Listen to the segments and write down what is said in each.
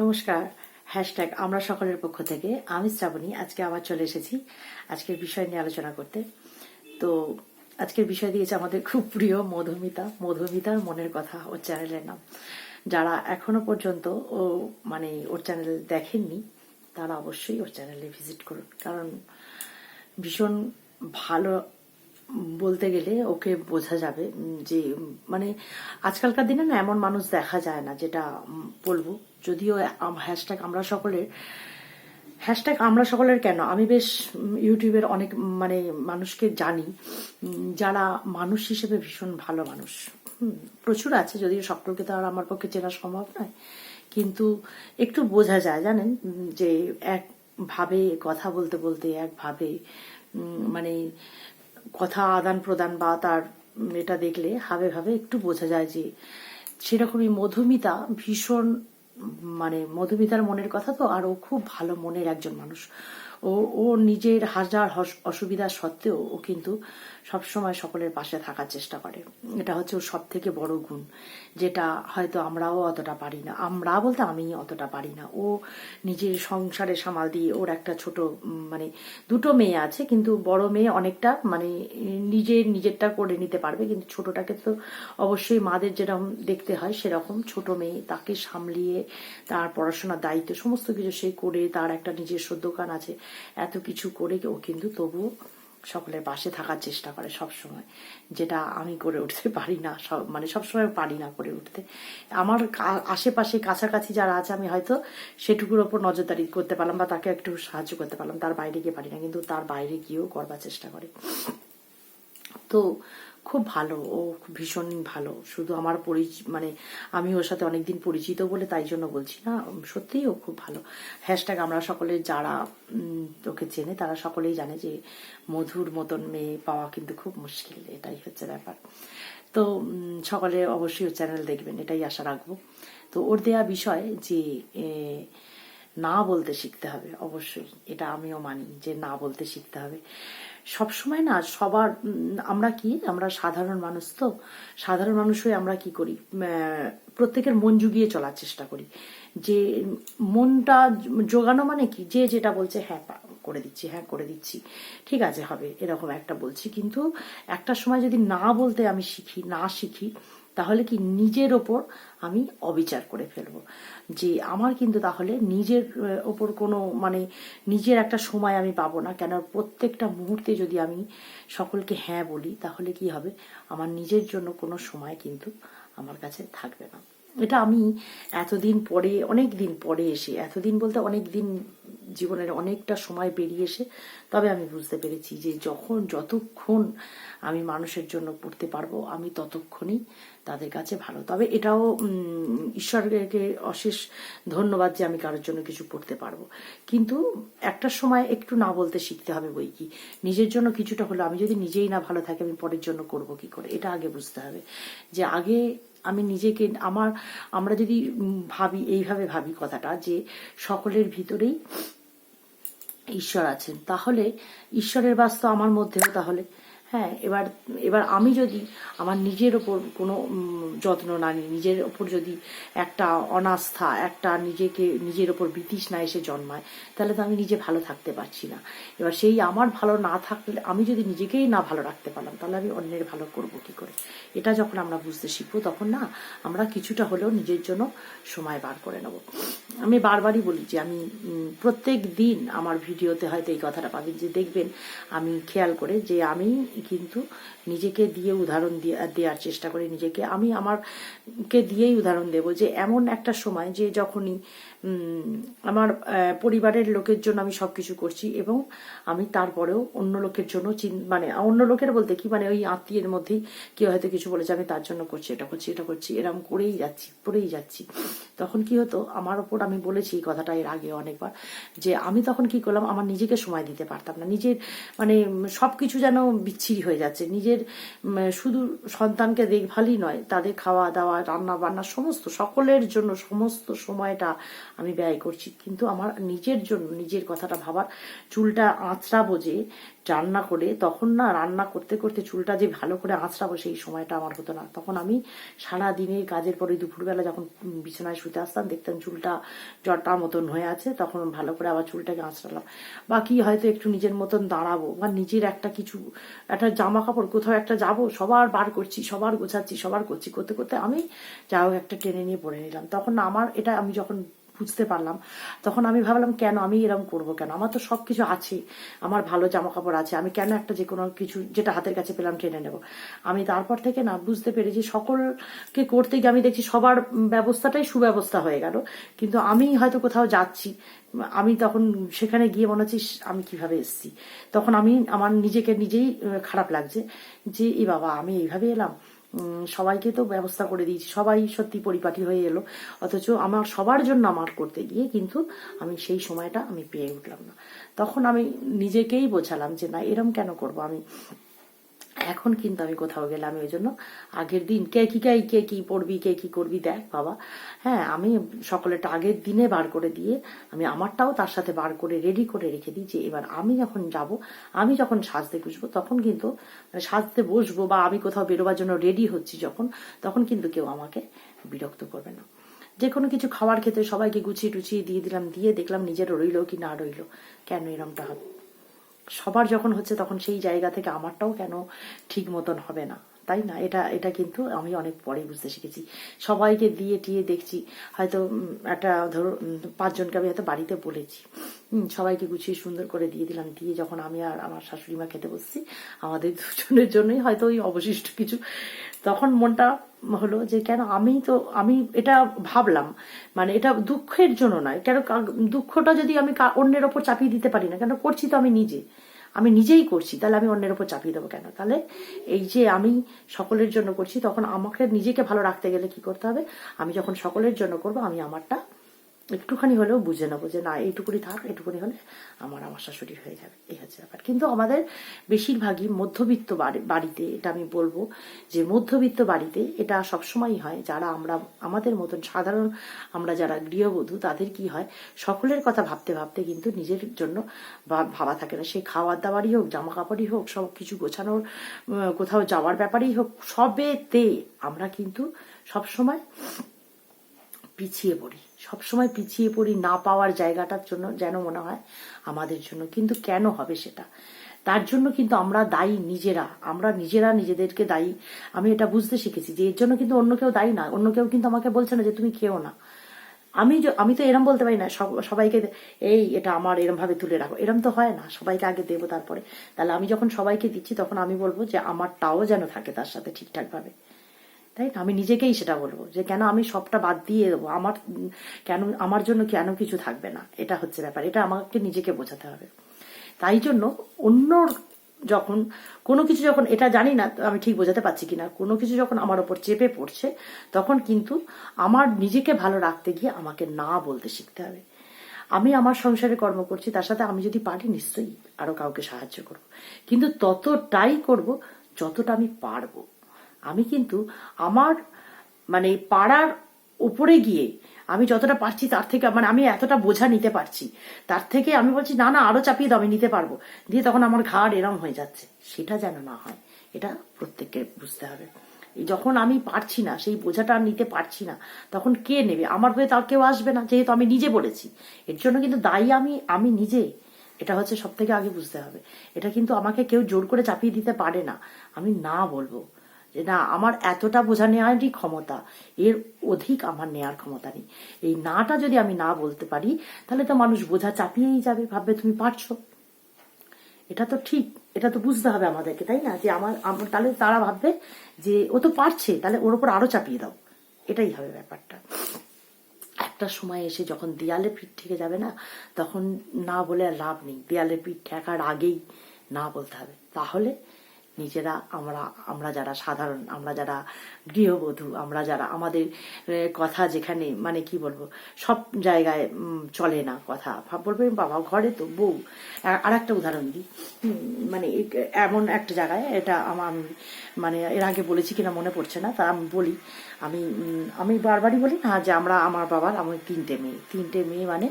নমস্কার। হ্যাশট্যাগ আমরা সকলের পক্ষ থেকে। আমি শ্রাবণী, আজকে আবার চলে এসেছি আজকের বিষয় নিয়ে আলোচনা করতে। তো আজকের বিষয় দিয়েছে আমাদের খুব প্রিয় মধুমিতা। মধুমিতার মনের কথা ওর চ্যানেলের নাম। যারা এখনও পর্যন্ত ও মানে ওর চ্যানেল দেখেননি, তারা অবশ্যই ওর চ্যানেলে ভিজিট করুন। কারণ ভীষণ ভালো বলতে গেলে ওকে বোঝা যাবে যে মানে আজকালকার দিনে না এমন মানুষ দেখা যায় না, যেটা বলব। যদিও হ্যাশট্যাগ আমরা সকলের হ্যাশট্যাগ আমরা সকলের কেন? আমি বেশ ইউটিউবের অনেক মানে মানুষকে জানি যারা মানুষ হিসেবে ভীষণ ভালো মানুষ। প্রচুর আছে, যদিও সকলকে তো আর আমার পক্ষে চেনা সম্ভব নয়। কিন্তু একটু বোঝা যায়, জানেন? যে, একভাবে কথা বলতে বলতে, একভাবে মানে কথা আদান প্রদান বা তার এটা দেখলে হাবে ভাবে একটু বোঝা যায় যে সেরকমই মধুমিতা ভীষণ মানে মধুমিতার মনের কথা তো আর খুব ভালো মনের একজন মানুষ। ও ও নিজের হাজার অসুবিধা সত্ত্বেও ও কিন্তু সবসময় সকলের পাশে থাকার চেষ্টা করে। এটা হচ্ছে ওর সব থেকে বড় গুণ, যেটা হয়তো আমরাও অতটা পারি না। আমরা বলতে আমি অতটা পারি না। ও নিজের সংসারে সামাল দিয়ে ওর একটা ছোট মানে দুটো মেয়ে আছে, কিন্তু বড় মেয়ে অনেকটা মানে নিজের নিজেরটা করে নিতে পারবে, কিন্তু ছোটটাকে তো অবশ্যই মাদের যেরকম দেখতে হয়, সেরকম ছোট মেয়ে তাকে সামলিয়ে তার পড়াশোনার দায়িত্ব, সমস্ত কিছু সে করে তার একটা নিজস্ব দোকান আছে। এত কিছু করে ও কিন্তু তবুও সকলের পাশে থাকার চেষ্টা করে সব সময় যেটা আমি করে উঠতে পারি না, সব মানে সবসময় পারি না করে উঠতে। আমার আশেপাশে কাছাকাছি যারা আছে, আমি হয়তো সেটুকুর ওপর নজরদারি করতে পারলাম বা তাকে একটু সাহায্য করতে পারলাম, তার বাইরে গিয়ে পারি না, কিন্তু তার বাইরে গিয়েও করবার চেষ্টা করে। তো খুব ভালো, ও ভীষণ ভালো। শুধু আমার মানে আমি ওর সাথে অনেকদিন পরিচিত বলে তাই জন্য বলছি না, সত্যিই ও খুব ভালো। হ্যাশট্যাগ আমরা সকলে যারা ওকে চেনে তারা সকলেই জানে যে মধুর মতন মেয়ে পাওয়া কিন্তু খুব মুশকিল, এটাই হচ্ছে ব্যাপার। তো সকলে অবশ্যই ওর চ্যানেল দেখবেন, এটাই আশা রাখব। তো ওর দেয়া বিষয় যে না বলতে শিখতে হবে, অবশ্যই। এটা আমিও মানি যে না বলতে শিখতে হবে। সবসময় না সবার আমরা কি, আমরা সাধারণ মানুষ তো, সাধারণ মানুষ হয়ে আমরা কি করি? প্রত্যেকের মন জুগিয়ে চলার চেষ্টা করি। যে, মনটা জোগানো মানে কি? যে যেটা বলছে হ্যাঁ করে দিচ্ছি হ্যাঁ করে দিচ্ছি, ঠিক আছে, হবে, এরকম একটা বলছি। কিন্তু একটা সময় যদি না বলতে আমি শিখি, না শিখি তাহলে কি নিজের ওপর আমি অবিচার করে ফেলব? যে আমার কিন্তু তাহলে নিজের ওপর কোনো মানে নিজের একটা সময় আমি পাবো না। কেন প্রত্যেকটা মুহূর্তে যদি আমি সকলকে হ্যাঁ বলি, তাহলে কি হবে? আমার নিজের জন্য কোনো সময় কিন্তু আমার কাছে থাকবে না। এটা আমি এতদিন পরে অনেক দিন পরে এসে, এতদিন বলতে অনেক দিন জীবনের অনেকটা সময় পেরিয়ে এসে, তবে আমি বুঝতে পেরেছি যে যখন, যতক্ষণ আমি মানুষের জন্য পড়তে পারব, আমি ততক্ষণই তাদের কাছে ভালো। তবে এটাও ঈশ্বরকে অশেষ ধন্যবাদ যে আমি কারোর জন্য কিছু পড়তে পারব। কিন্তু একটা সময় একটু না বলতে শিখতে হবে বই কি? নিজের জন্য কিছুটা হলো আমি যদি নিজেই না ভালো থাকি, আমি পরের জন্য করব কি করে? এটা আগে বুঝতে হবে। যে আগে আমি নিজেকে, আমার, আমরা যদি ভাবি, এইভাবে ভাবি কথাটা যে সকলের ভিতরেই ঈশ্বর আছেন, তাহলে ঈশ্বরের বাস্তব আমার মধ্যেও তাহলে। হ্যাঁ এবার এবার আমি যদি আমার নিজের ওপর কোনো যত্ন না নিই, নিজের ওপর যদি একটা অনাস্থা, একটা নিজেকে, নিজের ওপর বিতৃষ্ণা এসে জন্মায়, তাহলে তো আমি নিজে ভালো থাকতে পারছি না। এবার সেই আমার ভালো না থাকলে, আমি যদি নিজেকেই না ভালো রাখতে পারলাম, তাহলে আমি অন্যের ভালো করব কি করে? এটা যখন আমরা বুঝতে শিখব, তখন না আমরা কিছুটা হলেও নিজের জন্য সময় বার করে নেব। আমি বারবারই বলি যে আমি প্রত্যেক দিন আমার ভিডিওতে হয়তো এই কথাটা পাবেন যে দেখবেন আমি খেয়াল করে যে আমি কিন্তু নিজেকে দিয়ে উদাহরণ দেওয়ার চেষ্টা করি নিজেকে। আমি আমারকে দিয়েই উদাহরণ দেব যে এমন একটা সময় যে যখনই আমার পরিবারের লোকের জন্য আমি সবকিছু করছি এবং আমি তারপরেও অন্য লোকের জন্য মানে অন্য লোকের বলতে কি মানে ওই আত্মীয়ের মধ্যেই কেউ হয়তো কিছু বলেছে, আমি তার জন্য করছি, এটা করছি এটা করছি এরকম করেই যাচ্ছি করেই যাচ্ছি। তখন কি হতো, আমার ওপর আমি বলেছি এই কথাটা এর আগে অনেকবার, যে আমি তখন কি করলাম, আমার নিজেকে সময় দিতে পারতাম না। নিজের মানে সবকিছু যেন বিচ্ছিরি হয়ে যাচ্ছে, নিজের উম, শুধু সন্তানকে দেখভালই নয় তাদের খাওয়া দাওয়া রান্না বান্না সমস্ত সকলের জন্য সমস্ত সময়টা আমি ব্যয় করছি। কিন্তু আমার নিজের জন্য নিজের কথাটা ভাবার চুলটা আঁচড়াবো যে রান্না করে, তখন না রান্না করতে করতে চুলটা যে ভালো করে আঁচড়াবো সেই সময়টা আমার হতো না। তখন আমি সারা দিনের কাজের পরে দুপুরবেলা যখন বিছানায় শুতে আসতাম, দেখতাম চুলটা জটা মতন হয়ে আছে, তখন ভালো করে আবার চুলটাকে আঁচড়ালাম। বা বাকি হয়তো একটু নিজের মতন দাঁড়াবো বা নিজের একটা কিছু, একটা জামা কাপড় কোথাও একটা যাব, সবার বার করছি, সবার গোছাচ্ছি, সবার করছি, করতে করতে আমি যা হোক একটা টেনে নিয়ে পড়ে নিলাম। তখন আমার এটা আমি যখন বুঝতে পারলাম। তখন আমি ভাবলাম কেন? আমি এরকম করব কেন? আমার তো সব কিছু আছে। আমার ভালো জামা কাপড় আছে। আমি কেন একটা যে কোনো কিছু যেটা হাতের কাছে পেলাম টেনে নেব? আমি তারপর থেকে না বুঝতে পেরেছি সকলকে করতে গিয়ে আমি দেখছি সবার ব্যবস্থাটাই সুব্যবস্থা হয়ে গেল। কিন্তু আমি হয়তো কোথাও যাচ্ছি। আমি তখন সেখানে গিয়ে মনে হচ্ছে "ইস, আমি কীভাবে এসেছি? তখন আমি আমার নিজেকে নিজেই খারাপ লাগছে যে এই বাবা আমি এইভাবে এলাম? সবাইকে তো ব্যবস্থা করে দিয়েছি। সবাই সত্যি পরিপাটি হয়ে এলো। অথচ আমার সবার জন্য আমার করতে গিয়ে কিন্তু আমি সেই সময়টা আমি পেয়ে উঠলাম না। তখন আমি নিজেকেই বোঝালাম যে না, এরম কেন করব আমি? এখন কিন্তু আমি কোথাও গেলে আমি ওই জন্য আগের দিন কে কি, কে কে কি পড়বি, কে কি করবি দেখ বাবা। হ্যাঁ আমি সকলেরটা আগের দিনে বার করে দিয়ে আমি আমারটাও তার সাথে বার করে রেডি করে রেখে দিই যে এবার আমি যখন যাব, আমি যখন সাজতে বসবো তখন কিন্তু মানে সাজতে বসবো বা আমি কোথাও বেরোবার জন্য রেডি হচ্ছি যখন, তখন কিন্তু কেউ আমাকে বিরক্ত করবে না। যে কোনো কিছু খাওয়ার ক্ষেত্রে সবাইকে গুছিয়ে টুছিয়ে দিয়ে দিলাম, দিয়ে দেখলাম নিজের রইল কি না রইল। কেন এরমটা হবে সবার যখন হচ্ছে তখন সেই জায়গা থেকে আমারটাও কেন ঠিক মতন হবে না? তাই না? এটা এটা কিন্তু আমি অনেক পরে বুঝতে শিখেছি। সবাইকে দিয়ে টিয়ে দেখছি। হয়তো একটা ধরো পাঁচজনকে আমি হয়তো বাড়িতে বলেছি। সবাইকে গুছিয়ে সুন্দর করে দিয়ে দিলাম। দিয়ে যখন আমি আর আমার শাশুড়ি মা খেতে বসছি, আমাদের দুজনের জন্যই হয়তো ওই অবশিষ্ট কিছু। তখন মনটা হলো যে, কেন আমি তো, আমি এটা ভাবলাম। মানে এটা দুঃখের জন্য নয়। কেন দুঃখটা যদি আমি অন্যের ওপর চাপিয়ে দিতে পারি না, কেন করছি তো আমি নিজে? আমি নিজেই করছি, তাহলে আমি অন্যের ওপর চাপিয়ে দেবো কেন? তাহলে এই যে আমি সকলের জন্য করছি, তখন আমাকে নিজেকে ভালো রাখতে গেলে কি করতে হবে? আমি যখন সকলের জন্য করব, আমি আমারটা একটুখানি হলেও বুঝে নেব যে না, এইটুকুনি থাক, এইটুকুনি হলে আমার আমার শাশুড়ির হয়ে যাবে, এই হচ্ছে ব্যাপার। কিন্তু আমাদের বেশিরভাগই মধ্যবিত্ত বাড়িতে, এটা আমি বলব যে মধ্যবিত্ত বাড়িতে এটা সবসময়ই হয়, যারা আমরা, আমাদের মতন সাধারণ আমরা যারা গৃহবধূ, তাদের কি হয়, সকলের কথা ভাবতে ভাবতে কিন্তু নিজের জন্য ভাবা থাকে না। সে খাওয়ার দাওয়ারই হোক জামা কাপড়ই হোক, সব কিছু গোছানোর কোথাও যাওয়ার ব্যাপারেই হোক, সবেতে আমরা কিন্তু সবসময় পিছিয়ে পড়ি। সবসময় পিছিয়ে পড়ি না পাওয়ার জায়গাটার জন্য যেন মনে হয় আমাদের জন্য। কিন্তু কেন হবে সেটা? তার জন্য কিন্তু আমরা দায়ী নিজেরা। আমরা নিজেরা নিজেদেরকে দায়ী। আমি এটা বুঝতে শিখেছি যে এর জন্য কিন্তু অন্য কেউ দায়ী না। অন্য কেউ কিন্তু আমাকে বলছে না যে তুমি খেও না। আমি আমি তো এরম বলতে পারি না। সবাইকে এই এটা আমার এরম ভাবে তুলে রাখো। এরম তো হয় না। সবাইকে আগে দেবো তারপরে। তাহলে আমি যখন সবাইকে দিচ্ছি তখন আমি বলব যে আমারটাও যেন থাকে তার সাথে ঠিকঠাক ভাবে তাই না? আমি নিজেকেই সেটা বলব যে, কেন আমি সবটা বাদ দিয়ে দেবো? আমার, কেন, আমার জন্য কেন কিছু থাকবে না? এটা হচ্ছে ব্যাপার। এটা আমাকে নিজেকে বোঝাতে হবে। তাই জন্য অন্য যখন, কোনো কিছু যখন, এটা জানি না আমি ঠিক বোঝাতে পারছি কিনা, কোনো কিছু যখন আমার ওপর চেপে পড়ছে, তখন কিন্তু আমার নিজেকে ভালো রাখতে গিয়ে আমাকে না বলতে শিখতে হবে। আমি আমার সংসারে কর্ম করছি, তার সাথে আমি যদি পারি, নিশ্চয়ই আরও কাউকে সাহায্য করব। কিন্তু ততটাই করব, যতটা আমি পারব। আমি কিন্তু আমার মানে পাড়ার উপরে গিয়ে আমি যতটা পারছি তার থেকে মানে আমি এতটা বোঝা নিতে পারছি। তার থেকে আমি বলছি, না না, আরও চাপিয়ে দাও, আমি নিতে পারব। দিয়ে তখন আমার ঘাড় এরম হয়ে যাচ্ছে। সেটা যেন না হয়, এটা প্রত্যেককে বুঝতে হবে। যখন আমি পারছি না, সেই বোঝাটা নিতে পারছি না, তখন কে নেবে? আমার হয়ে তার কেউ আসবে না, যেহেতু আমি নিজে বলেছি। এর জন্য কিন্তু দায়ী আমি আমি নিজে। এটা হচ্ছে সব থেকে আগে বুঝতে হবে। এটা কিন্তু আমাকে কেউ জোর করে চাপিয়ে দিতে পারে না। আমি না বলব। যে না, আমার এতটা বোঝা নেওয়ারই ক্ষমতা, এর অধিক আমার নেয়ার ক্ষমতা নেই। এই নাটা যদি আমি না বলতে পারি, তাহলে তো মানুষ বোঝা চাপিয়েই যাবে, ভাববে তুমি পারছ। এটা তো ঠিক, এটা তো বুঝতে হবে আমাদেরকে, তাই না? যে আমার, আমার- তাহলে তারা ভাববে যে ও তো পারছে, তাহলে ওর ওপর আরও চাপিয়ে দাও। এটাই হবে ব্যাপারটা। একটা সময় এসে যখন দেয়ালে পিঠ ঠেকে যাবে না, তখন না বলে আর লাভ নেই। দেয়ালে পিঠ ঠেকার আগেই না বলতে হবে। তাহলে নিজেরা, আমরা আমরা যারা সাধারণ, আমরা যারা গৃহবধূ, আমরা যারা আমাদের কথা যেখানে মানে কি বলব, সব জায়গায় চলে না কথা। বলবে বাবা, ঘরে তো বউ। আর একটা উদাহরণ দিই। মানে এমন একটা জায়গায়, এটা আমার মানে এর আগে বলেছি কিনা মনে পড়ছে না, তা আমি বলি। আমি আমি বারবারই বলি না যে আমরা, আমার বাবার, আমার তিনটে মেয়ে। তিনটে মেয়ে মানে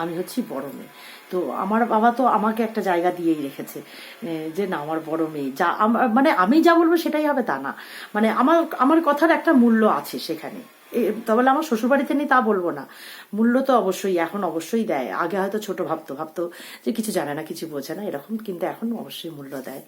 আমি হচ্ছি বড় মেয়ে। তো আমার বাবা তো আমাকে একটা জায়গা দিয়েই রেখেছে যে না, আমার বড় মেয়ে। যা মানে আমি যা বলব সেটাই হবে তা না। মানে আমার আমার কথার একটা মূল্য আছে সেখানে। এ- তা বলে আমার শ্বশুরবাড়িতে নেই তা বলব না। মূল্য তো অবশ্যই, এখন অবশ্যই দেয়। আগে হয়তো ছোট ভাবতো ভাবতো যে কিছু জানে না, কিছু বোঝে না, এরকম, কিন্তু এখন অবশ্যই মূল্য দেয়।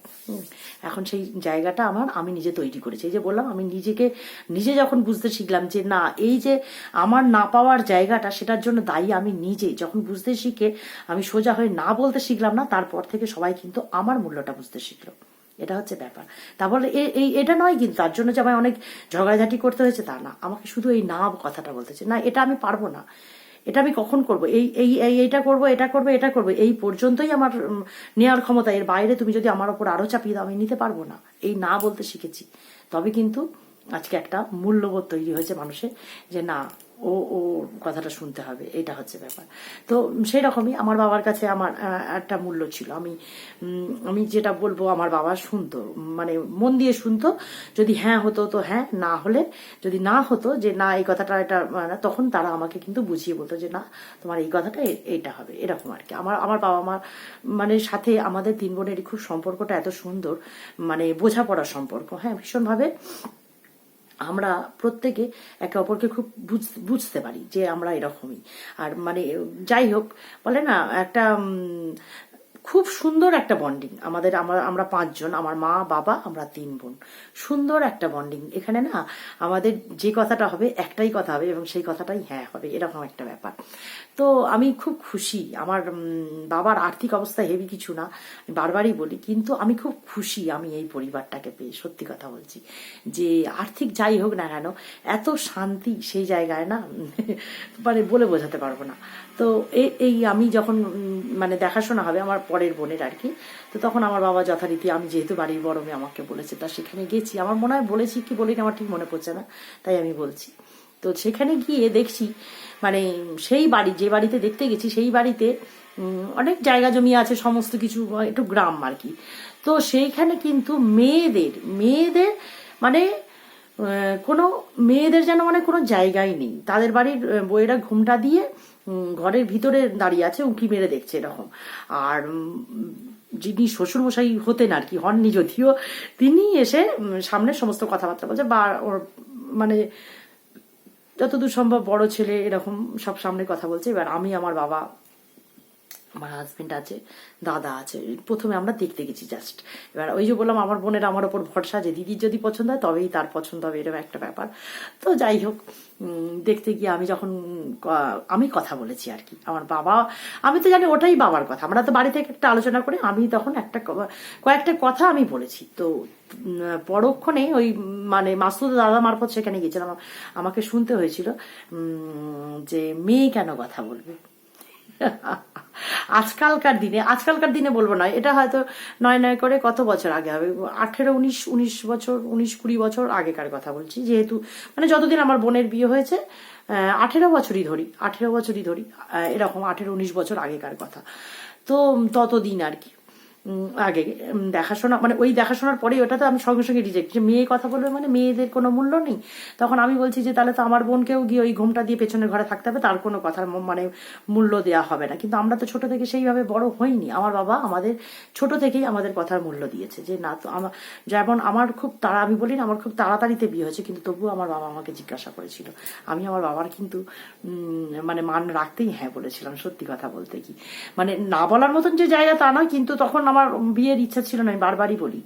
এখন সেই জায়গাটা আমার, আমি নিজে তৈরি করেছি। এই যে বললাম, আমি নিজেকে, নিজে যখন বুঝতে শিখলাম যে না, এই যে আমার না পাওয়ার জায়গাটা, সেটার জন্য দায়ী আমি নিজে যখন বুঝতে শিখে, আমি সোজা হয়ে না বলতে শিখলাম না, তারপর থেকে সবাই কিন্তু আমার মূল্যটা বুঝতে শিখলো। এটা হচ্ছে ব্যাপার। তা বলে এ- এই এটা নয় কিন্তু তার জন্য যে আমায় অনেক ঝগড়াঝাটি করতে হয়েছে তা না। আমাকে শুধু এই না কথাটা বলতেছে না, এটা আমি পারব না। এটা আমি কখন করব? এই এই এই, এইটা করব, এটা করব এটা করব, এই পর্যন্তই আমার নেওয়ার ক্ষমতা। এর বাইরে তুমি যদি আমার ওপর আরও চাপিয়ে দাও, আমি নিতে পারব না। এই না বলতে শিখেছি। তবে কিন্তু আজকে একটা মূল্যবোধ তৈরি হয়েছে মানুষের যে না ও ও কথাটা শুনতে হবে, এটা হচ্ছে ব্যাপার। তো সেই রকমই আমার বাবার কাছে আমার একটা মূল্য ছিল। আমি আমি যেটা বলব আমার বাবা শুনতো মানে মন দিয়ে শুনতো, যদি হ্যাঁ হতো তো হ্যাঁ না হলে যদি না হতো যে না, এই কথাটা এটা তখন তারা আমাকে কিন্তু বুঝিয়ে বলতো যে না, তোমার এই কথাটা এ- এইটা হবে, এরকম আর কি। আমার আমার বাবা মার মানে সাথে আমাদের তিন বোনেরই খুব সম্পর্কটা এত সুন্দর মানে বোঝাপড়ার সম্পর্ক হ্যাঁ ভীষণভাবে আমরা প্রত্যেকে একে অপরকে খুব বুঝ- বুঝতে পারি যে আমরা এরকমই। আর মানে যাই হোক, বলে না, একটা খুব সুন্দর একটা বন্ডিং আমাদের, আমরা আমরা পাঁচজন, আমার মা, বাবা, আমরা তিন বোন। সুন্দর একটা বন্ডিং এখানে না, আমাদের যে কথাটা হবে, একটাই কথা হবে এবং সেই কথাটাই হ্যাঁ হবে, এরকম একটা ব্যাপার। তো আমি খুব খুশি। আমার বাবার আর্থিক অবস্থা হেভি কিছু না বারবারই বলি, কিন্তু আমি খুব খুশি আমি এই পরিবারটাকে পেয়ে, সত্যি কথা বলছি। যে আর্থিক যাই হোক না কেন, এত শান্তি সেই জায়গায় না মানে বলে বোঝাতে পারব না। তো এই আমি যখন মানে দেখাশোনা হবে আমার পরের বোনের আর কি তো তখন আমার বাবা যথারীতি আমি যেহেতু বাড়ির বড় মেয়ে আমাকে বলেছে তা সেখানে গেছি। আমার মনে হয় বলেছি কি বলিনি আমার ঠিক মনে পড়ছে না তাই আমি বলছি। তো সেখানে গিয়ে দেখছি মানে সেই বাড়ি যে বাড়িতে দেখতে গেছি সেই বাড়িতে অনেক জায়গা জমি আছে সমস্ত কিছু একটু গ্রাম আর কি। তো সেইখানে কিন্তু মেয়েদের মেয়েদের মানে কোনো মেয়েদের যেন মানে কোনো জায়গাই নেই। তাদের বাড়ির আহ, বউয়েরা ঘুমটা দিয়ে ঘরের ভিতরে দাঁড়িয়ে আছে, উঁকি মেরে দেখছে এরকম। আর যিনি শ্বশুরমশাই হতেন আর কি, হননি যদিও, তিনি এসে সামনের সামনে সমস্ত কথাবার্তা বলছে, বা, ওর মানে যতদূর সম্ভব বড় ছেলে এরকম সব সামনে কথা বলছে, এবার আমি আমার বাবা আমার হাজবেন্ড আছে, দাদা আছে, প্রথমে আমরা দেখতে গেছি জাস্ট এবার ওই যে বললাম, আমার বোনের আমার ওপর ভরসা যে দিদির যদি পছন্দ হয়, তবেই তার পছন্দ হবে, এরকম একটা ব্যাপার। তো যাই হোক দেখতে গিয়ে আমি যখন আমি কথা বলেছি আর কি। আমার বাবা, আমি তো জানি ওটাই বাবার কথা। আমরা তো বাড়ি থেকে একটা আলোচনা করে, আমি তখন একটা কয়েকটা কথা আমি বলেছি। তো পরক্ষণে ওই মানে মাসুদ দাদা মারফত সেখানে গিয়েছিলাম। আমাকে শুনতে হয়েছিল যে মেয়ে কেন কথা বলবে? আজকালকার দিনে আজকালকার দিনে বলব না, এটা হয়তো নয় নয় করে কত বছর আগে হবে? আঠেরো, উনিশ উনিশ বছর, উনিশ, কুড়ি বছর আগেকার কথা বলছি, যেহেতু মানে যতদিন আমার বোনের বিয়ে হয়েছে আঠেরো বছরই ধরি, আঠেরো বছরই ধরি এরকম আঠেরো, উনিশ বছর আগেকার কথা। তো ততদিন আর কি। আগে দেখাশোনা মানে ওই দেখাশোনার পরেই ওটা তো আমি সঙ্গে সঙ্গে রিজেক্ট যে মেয়ে কথা বলবে মানে মেয়েদের কোনো মূল্য নেই। তখন আমি বলছি যে, তাহলে তো আমার বোনকেও গিয়ে ওই ঘুমটা দিয়ে পেছনের ঘরে থাকতে হবে, তার কোনো কথার মানে মূল্য দেওয়া হবে না। কিন্তু আমরা তো ছোট থেকে সেইভাবে বড় হইনি। আমার বাবা আমাদের ছোট থেকেই আমাদের কথার মূল্য দিয়েছে যে, না, তো আমার যেমন আমার খুব তাড়া, আমি বলি না, আমার খুব তাড়াতাড়িতে বিয়ে হয়েছে, কিন্তু তবুও আমার বাবা আমাকে জিজ্ঞাসা করেছিল। আমি আমার বাবার কিন্তু মানে মান রাখতেই হ্যাঁ বলেছিলাম, সত্যি কথা বলতে কি। মানে না বলার মতন যে জায়গা তা নয়, কিন্তু তখন আমার বিয়ের ইচ্ছা ছিল না, আমি বারবারই বলি।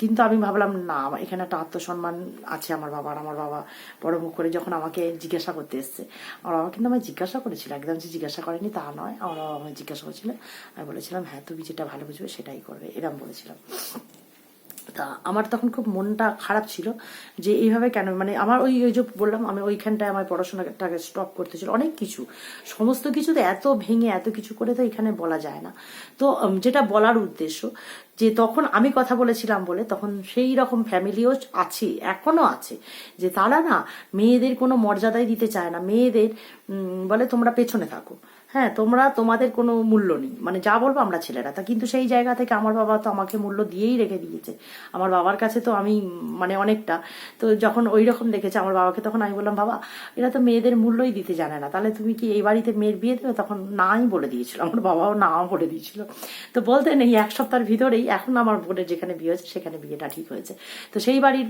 কিন্তু আমি ভাবলাম, না, আমার এখানে একটা আত্মসম্মান আছে আমার বাবার। আমার বাবা বড় মুখ করে যখন আমাকে জিজ্ঞাসা করতে এসছে, আমার বাবা কিন্তু আমায় জিজ্ঞাসা করেছিল। একদম যে জিজ্ঞাসা করেনি তা নয়। আমার বাবা আমায় জিজ্ঞাসা করেছিল। আমি বলেছিলাম হ্যাঁ তুমি যেটা ভালো বুঝবে সেটাই করবে। এরম বলেছিলাম। তা আমার তখন খুব মনটা খারাপ ছিল যে এইভাবে কেন? মানে আমার ওই ওই যে বললাম, আমি ওইখানটায় আমার পড়াশোনাটাকে স্টপ করতে ছিল। অনেক কিছু। সমস্ত কিছু তো এত ভেঙে এত কিছু করে তো এখানে বলা যায় না। তো যেটা বলার উদ্দেশ্য যে তখন আমি কথা বলেছিলাম বলে তখন সেই রকম ফ্যামিলিও আছে, এখনও আছে। যে তারা না মেয়েদের কোনো মর্যাদাই দিতে চায় না। মেয়েদের বলে তোমরা পেছনে থাকো। হ্যাঁ তোমরা তোমাদের কোনো মূল্য নেই। মানে যা বলব আমরা ছেলেরা। তা কিন্তু সেই জায়গা থেকে আমার বাবা তো আমাকে মূল্য দিয়েই রেখে দিয়েছে। আমার বাবার কাছে তো আমি মানে অনেকটা। তো যখন ওই রকম দেখেছে আমার বাবাকে, তখন আমি বললাম, বাবা, এরা তো মেয়েদের মূল্যই দিতে জানে না। তাহলে তুমি কি এই বাড়িতে মেয়ের বিয়ে দেবে? তখন নাই বলে দিয়েছিল। আমার বাবাও না বলে দিয়েছিল। তো বলতে নেই, এক সপ্তাহের ভিতরেই এখন আমার বোনের যেখানে বিয়ে হয়েছে, সেখানে বিয়েটা ঠিক হয়েছে। তো সেই বাড়ির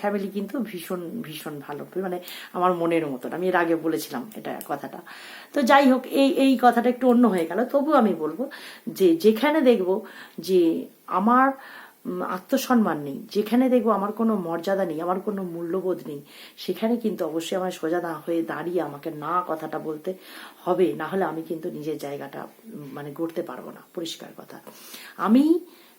ফ্যামিলি কিন্তু ভীষণ ভীষণ ভালো। মানে আমার মনের মতন। আমি এর আগে বলেছিলাম এটা কথাটা। তো যাই হোক, এই এই কথাটা একটু অন্য হয়ে গেল তবু আমি বলব যে যেখানে দেখব যে আমার আত্মসম্মান নেই, যেখানে দেখব আমার কোনো মর্যাদা নেই, আমার কোনো মূল্যবোধ নেই, সেখানে কিন্তু অবশ্যই আমার সোজা না হয়ে দাঁড়িয়ে আমাকে না কথাটা বলতে হবে, না হলে আমি কিন্তু নিজের জায়গাটা মানে গড়তে পারব না, পরিষ্কার কথা। আমি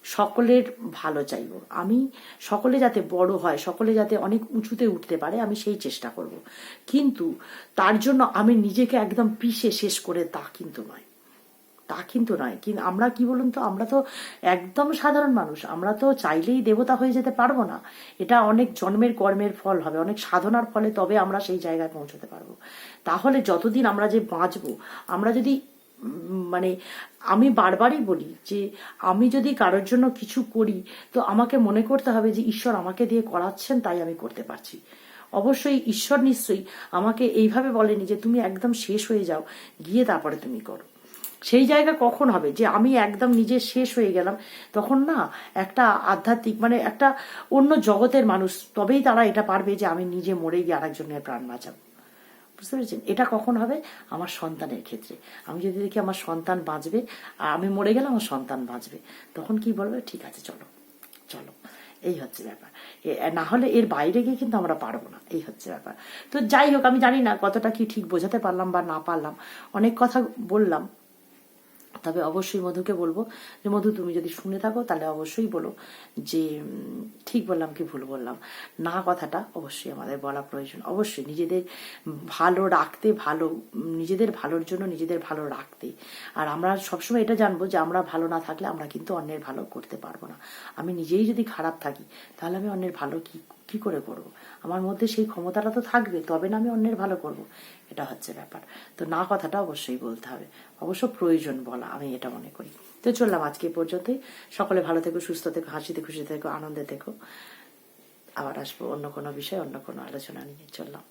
সকলের ভালো চাইব। আমি সকলে যাতে বড় হয়, সকলে যাতে অনেক উঁচুতে উঠতে পারে, আমি সেই চেষ্টা করব। কিন্তু তার জন্য আমি নিজেকে একদম পিষে শেষ করে তা কিন্তু নয়। তা কিন্তু নয়। কিন্তু আমরা কি বলুন তো, আমরা তো একদম সাধারণ মানুষ। আমরা তো চাইলেই দেবতা হয়ে যেতে পারব না। এটা অনেক জন্মের কর্মের ফল হবে, অনেক সাধনার ফলে তবে আমরা সেই জায়গায় পৌঁছতে পারব। তাহলে যতদিন আমরা যে বাঁচবো, আমরা যদি মানে আমি বারবারই বলি যে আমি যদি কারোর জন্য কিছু করি, তো আমাকে মনে করতে হবে যে ঈশ্বর আমাকে দিয়ে করাচ্ছেন, তাই আমি করতে পারছি। অবশ্যই ঈশ্বর নিশ্চয়ই আমাকে এইভাবে বলেনি যে তুমি একদম শেষ হয়ে যাও, গিয়ে তারপরে তুমি করো। সেই জায়গা কখন হবে? যে আমি একদম নিজে শেষ হয়ে গেলাম, তখন না একটা আধ্যাত্মিক মানে একটা অন্য জগতের মানুষ, তবেই তারা এটা পারবে যে আমি নিজে মরে গিয়ে আরেকজনের প্রাণ বাঁচাবো। বুঝতে পেরেছেন? এটা কখন হবে? আমার সন্তানের ক্ষেত্রে। আমি যদি দেখি আমার সন্তান বাঁচবে আর আমি মরে গেলে আমার সন্তান বাঁচবে, তখন কি বলবে? ঠিক আছে, চলো চলো। এই হচ্ছে ব্যাপার। না হলে এর বাইরে গিয়ে কিন্তু আমরা পারব না। এই হচ্ছে ব্যাপার। তো যাই হোক, আমি জানি না কতটা কি ঠিক বোঝাতে পারলাম বা না পারলাম। অনেক কথা বললাম। তবে অবশ্যই মধুকে বলব যে, মধু, তুমি যদি শুনে থাকো, তাহলে অবশ্যই বলো যে ঠিক বললাম কি ভুল বললাম। না কথাটা অবশ্যই আমাদের বলা প্রয়োজন। অবশ্যই নিজেদের ভালো রাখতে, ভালো, নিজেদের ভালোর জন্য নিজেদের ভালো রাখতে। আর আমরা সবসময় এটা জানব যে, আমরা ভালো না থাকলে আমরা কিন্তু অন্যের ভালো করতে পারব না। আমি নিজেই যদি খারাপ থাকি, তাহলে আমি অন্যের ভালো কি কি করে করব? আমার মধ্যে সেই ক্ষমতাটা তো থাকবে, তবে না আমি অন্যের ভালো করব। এটা হচ্ছে ব্যাপার। তো না কথাটা অবশ্যই বলতে হবে। অবশ্য প্রয়োজন বলা, আমি এটা মনে করি। তো চললাম আজকে পর্যন্তই। সকলে ভালো থেকো, সুস্থ থেকো, হাসিতে খুশি থেকো, আনন্দে থেকো। আবার আসব অন্য কোনো বিষয়ে, অন্য কোনো আলোচনা নিয়ে। চললাম।